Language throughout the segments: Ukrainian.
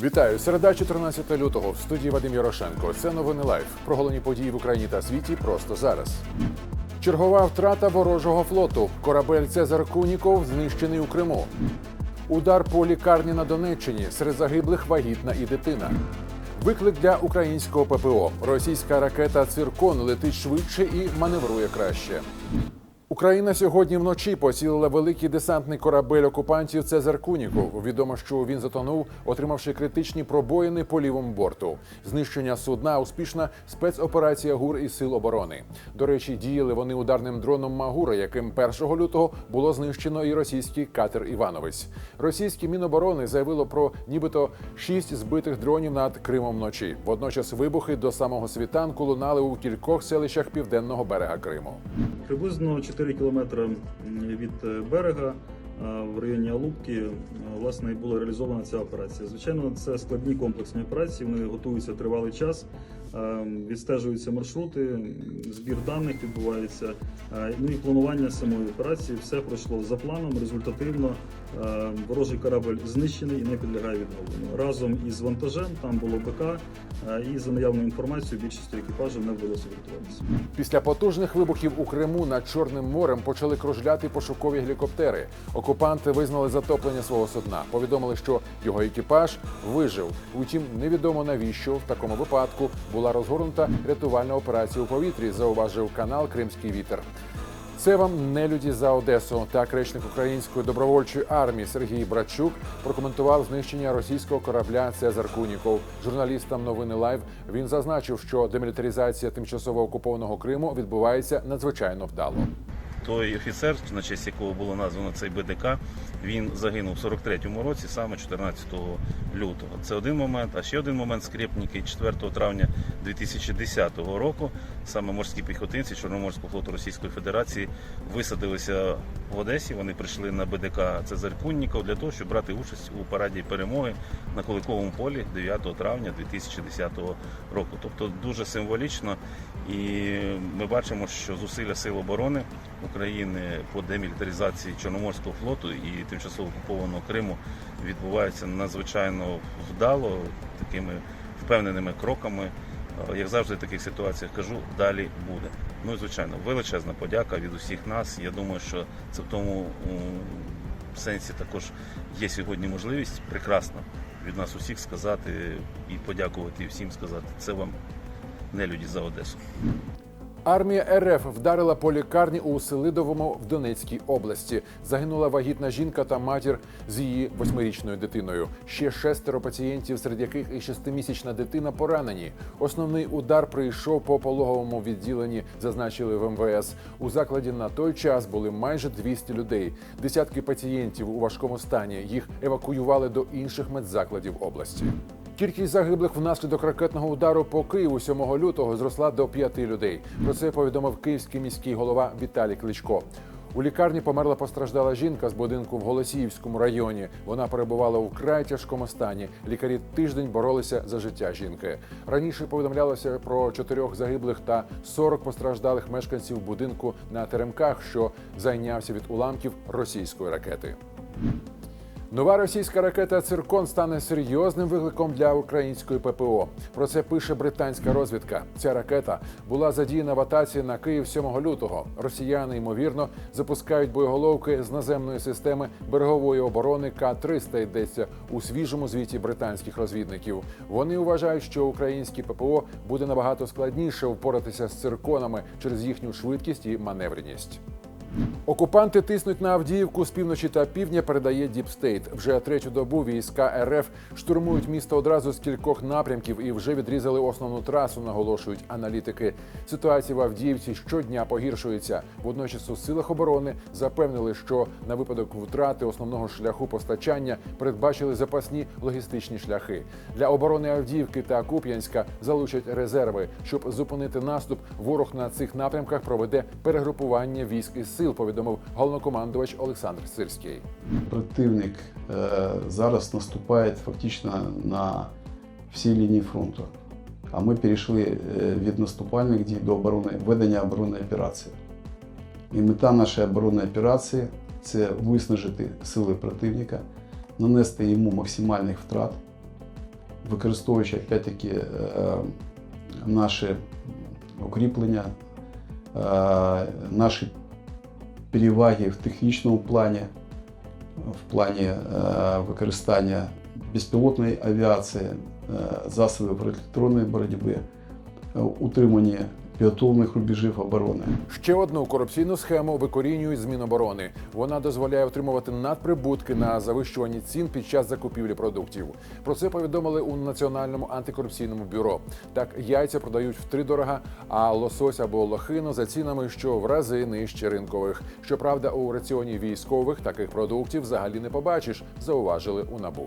Вітаю! Середа 14 лютого в студії Вадим Ярошенко. Це новини лайф. Про головні події в Україні та світі просто зараз. Чергова втрата ворожого флоту. Корабель Цезар Куніков знищений у Криму. Удар по лікарні на Донеччині. Серед загиблих вагітна і дитина. Виклик для українського ППО. Російська ракета Циркон летить швидше і маневрує краще. Україна сьогодні вночі поцілила великий десантний корабель окупантів Цезар Куніков. Відомо, що він затонув, отримавши критичні пробоїни по лівому борту. Знищення судна успішна спецоперація ГУР і сил оборони. До речі, діяли вони ударним дроном Магура, яким 1 лютого було знищено і російський катер Івановець. Російське міноборони заявило про нібито шість збитих дронів над Кримом вночі. Водночас вибухи до самого світанку лунали у кількох селищах південного берега Криму. Приблизно 4 кілометри від е, берега е, в районі Алубки е, власне була реалізована ця операція. Звичайно, це складні комплексні операції. Вони готуються тривалий час. Відстежуються маршрути, збір даних відбувається. Ну і планування самої операції все пройшло за планом, результативно. Е, Ворожий корабль знищений і не підлягає відновленню. Разом із вантажем там було БК, е, і за наявною інформацією більшості екіпажів не вдалося врятуватися. Після потужних вибухів у Криму над Чорним морем почали кружляти пошукові гелікоптери. Окупанти визнали затоплення свого судна. Повідомили, що його екіпаж вижив. Утім, невідомо навіщо в такому випадку була розгорнута рятувальна операція у повітрі. Зауважив канал Кримський вітер. Це вам не люди за Одесу. Так речник української добровольчої армії Сергій Брачук прокоментував знищення російського корабля Цезар Куніков. Журналістам новини Лайв він зазначив, що демілітаризація тимчасово окупованого Криму відбувається надзвичайно вдало. Той офіцер, на честь якого було названо цей БДК, він загинув в 43-му році, саме 14 лютого. Це один момент. А ще один момент скрипники 4 травня 2010 року. Саме морські піхотинці Чорноморського флоту Російської Федерації висадилися в Одесі. Вони прийшли на БДК Цезарь Кунніков для того, щоб брати участь у параді перемоги на Куликовому полі 9 травня 2010 року. Тобто дуже символічно, і ми бачимо, що зусилля сил оборони України по демілітаризації Чорноморського флоту і тимчасово окупованого Криму відбуваються надзвичайно вдало, такими впевненими кроками. Е, Як завжди в таких ситуаціях кажу, далі буде. Ну і звичайно, величезна подяка від усіх нас. Я думаю, що це в тому сенсі також є сьогодні можливість прекрасно від нас усіх сказати і подякувати всім сказати. Це вам не люди за Одесу. Армія РФ вдарила по лікарні у Селидовому в Донецькій області. Загинула вагітна жінка та матір з її восьмирічною дитиною. Ще шестеро пацієнтів, серед яких і шестимісячна дитина поранені. Основний удар прийшов по пологовому відділенні, зазначили в МВС. У закладі на той час були майже 200 людей. Десятки пацієнтів у важкому стані. Їх евакуювали до інших медзакладів області. Кількість загиблих внаслідок ракетного удару по Києву 7 лютого зросла до п'яти людей. Про це повідомив київський міський голова Віталій Кличко. У лікарні померла постраждала жінка з будинку в Голосіївському районі. Вона перебувала у вкрай тяжкому стані. Лікарі тиждень боролися за життя жінки. Раніше повідомлялося про чотирьох загиблих та 40 постраждалих мешканців будинку на Теремках, що зайнявся від уламків російської ракети. Нова російська ракета Циркон стане серйозним викликом для української ППО. Про це пише британська розвідка. Ця ракета була задіяна в атаці на Київ 7 лютого. Росіяни ймовірно запускають боєголовки з наземної системи берегової оборони К-300, Йдеться у свіжому звіті британських розвідників. Вони вважають, що українське ППО буде набагато складніше впоратися з цирконами через їхню швидкість і маневреність. Окупанти тиснуть на Авдіївку з півночі та півдня. Передає Діпстейт. Вже третю добу війська РФ штурмують місто одразу з кількох напрямків і вже відрізали основну трасу. Наголошують аналітики. Ситуація в Авдіївці щодня погіршується. Водночас у силах оборони запевнили, що на випадок втрати основного шляху постачання передбачили запасні логістичні шляхи. Для оборони Авдіївки та Куп'янська залучать резерви. Щоб зупинити наступ, ворог на цих напрямках проведе перегрупування військ із сил. Повідомив головнокомандувач Олександр Сирський. Противник е, зараз наступає фактично на всій лінії фронту. А ми перейшли е, від наступальних дій до оборони, ведення оборонної операції. І мета нашої оборонної операції це виснажити сили противника, нанести йому максимальних втрат використовуючи опять-таки е, наші укріплення, наші переваги в технічному плані, в плані е, використання безпілотної авіації, е, засобів електронної боротьби, е, утримання підготовлених рубежів оборони. Ще одну корупційну схему викорінюють з Міноборони. Вона дозволяє отримувати надприбутки на завищуванні цін під час закупівлі продуктів. Про це повідомили у Національному антикорупційному бюро. Так, яйця продають втридорога, а лосось або лохину за цінами, що в рази нижче ринкових. Щоправда, у раціоні військових таких продуктів взагалі не побачиш, зауважили у набу.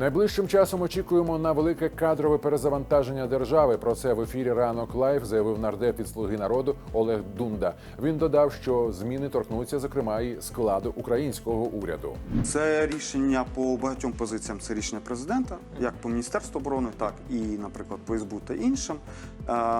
Найближчим часом очікуємо на велике кадрове перезавантаження держави. Про це в ефірі ранок лайв заявив нардеп від слуги народу Олег Дунда. Він додав, що зміни торкнуться зокрема і складу українського уряду. Це рішення по багатьом позиціям. Це рішення президента, як по Міністерству оборони, так і, наприклад, по СБУ та іншим.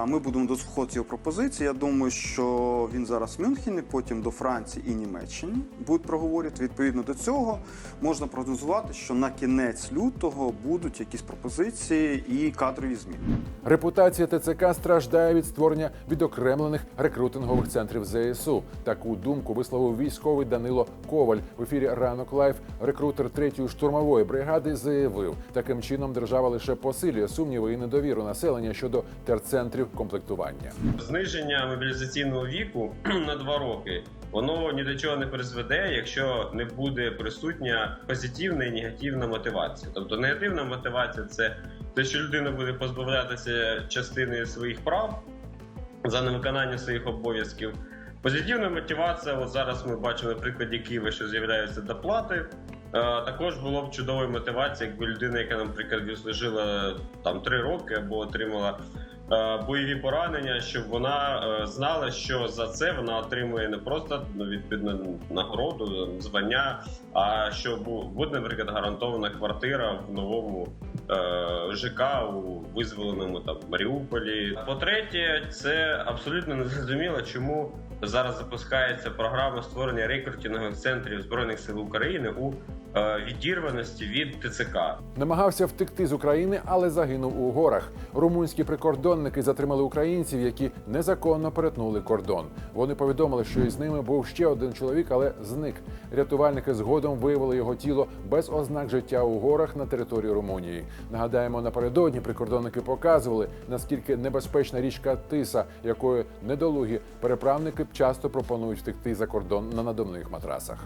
Ми будемо дослухати його пропозиції. Я думаю, що він зараз в Мюнхені, потім до Франції і Німеччині будуть проговорити. Відповідно до цього можна прогнозувати, що на кінець лютого будуть якісь пропозиції і кадрові зміни. Репутація ТЦК страждає від створення відокремлених рекрутингових центрів ЗСУ. Таку думку висловив військовий Данило Коваль в ефірі Ранок Лайф. Рекрутер третьої штурмової бригади заявив, таким чином держава лише посилює сумніви і недовіру населення щодо терцентрів комплектування. зниження мобілізаційного віку на два роки воно ні до чого не призведе, якщо не буде присутня позитивна і негативна мотивація. Тобто негативна мотивація це те, що людина буде позбавлятися частини своїх прав за невиконання своїх обов'язків. Позитивна мотивація, от зараз ми бачимо на прикладі Києва, що з'являються доплати. Е, Також було б чудовою мотивацією, якби людина, яка, наприклад, відслужила там три роки або отримала бойові поранення, щоб вона е, знала, що за це вона отримує не просто ну, відповідно нагороду, звання, а що бу- буде, наприклад, гарантована квартира в новому е, ЖК у визволеному там Маріуполі. По-третє, це абсолютно незрозуміло, чому зараз запускається програма створення рекрутингових центрів збройних сил України у е, відірваності від ТЦК. Намагався втекти з України, але загинув у горах. Румунські прикордонники затримали українців, які незаконно перетнули кордон. Вони повідомили, що із ними був ще один чоловік, але зник. Рятувальники згодом виявили його тіло без ознак життя у горах на території Румунії. Нагадаємо, напередодні прикордонники показували, наскільки небезпечна річка Тиса, якою недолугі переправники часто пропонують втекти за кордон на надувних матрасах.